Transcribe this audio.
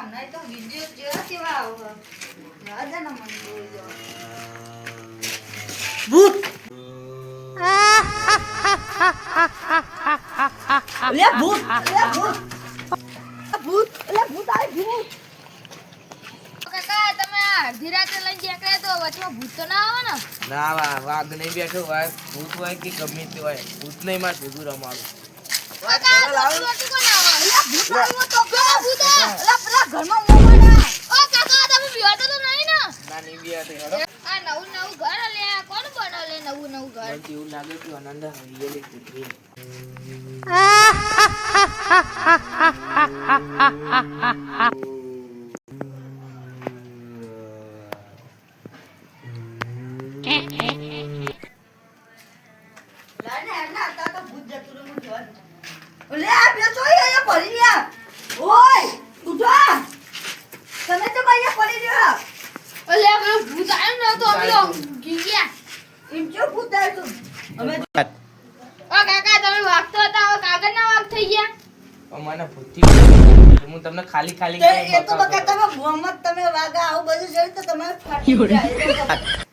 હમણાં તો વીડિયો જેવા કેવા આવો રાજા ના મન જોઈ જો ભૂત! લે ભૂત! લે ભૂત! ભૂત! લે ભૂત આવી ભૂત! કાકા તમે આ અડધી રાતે લઈને નીકળ્યા તો વચમાં ભૂત તો ના આવે ને? ના વા વાઘ નહીં બેઠો હોય. ભૂત હોય કે ગમે તે હોય. ભૂત નહીં માં ભેગું રમાડું. કાકા ભૂત કોણ આવે? ભૂત આવ્યો તો. ને ના નહીં આ નવું નવું ઘર લે આ કોણ બનાવે નવું નવું ઘર? મને એવું લાગે કે આનંદ લે આ બેસો અહીંયા પડી ગયા ઓય ઉઠો તમે તો અહીંયા પડી ગયા ઓલે આ પેલું ભૂત આવ્યું તો અમે ગયા એમ જો ભૂત આવ્યું અમે ઓ કાકા તમે વાગતો હતા હવે કાગળ ના વાગ થઈ ગયા. મને ભૂતથી હું તમને ખાલી ખાલી એ તો બકા તમે મોહમ્મદ તમે વાગા આવું બધું જોયું તો તમારે ફાટી જાય.